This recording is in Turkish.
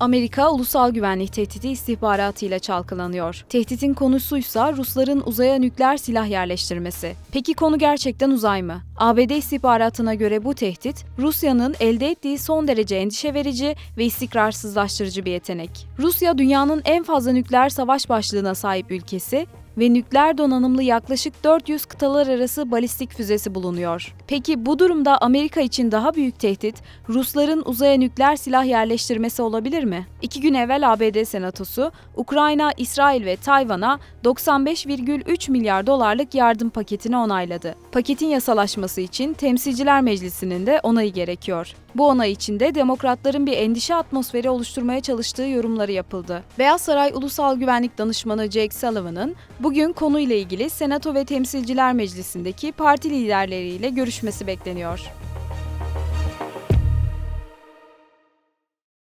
Amerika ulusal güvenlik tehdidi istihbaratıyla çalkalanıyor. Tehditin konusuysa Rusların uzaya nükleer silah yerleştirmesi. Peki konu gerçekten uzay mı? ABD istihbaratına göre bu tehdit, Rusya'nın elde ettiği son derece endişe verici ve istikrarsızlaştırıcı bir yetenek. Rusya dünyanın en fazla nükleer savaş başlığına sahip ülkesi ve nükleer donanımlı yaklaşık 400 kıtalar arası balistik füzesi bulunuyor. Peki bu durumda Amerika için daha büyük tehdit Rusların uzaya nükleer silah yerleştirmesi olabilir mi? İki gün evvel ABD Senatosu, Ukrayna, İsrail ve Tayvan'a 95,3 milyar dolarlık yardım paketini onayladı. Paketin yasalaşması için Temsilciler Meclisi'nin de onayı gerekiyor. Bu onay için de demokratların bir endişe atmosferi oluşturmaya çalıştığı yorumları yapıldı. Beyaz Saray Ulusal Güvenlik Danışmanı Jake Sullivan'ın bugün konuyla ilgili Senato ve Temsilciler Meclisi'ndeki parti liderleriyle görüşmesi bekleniyor.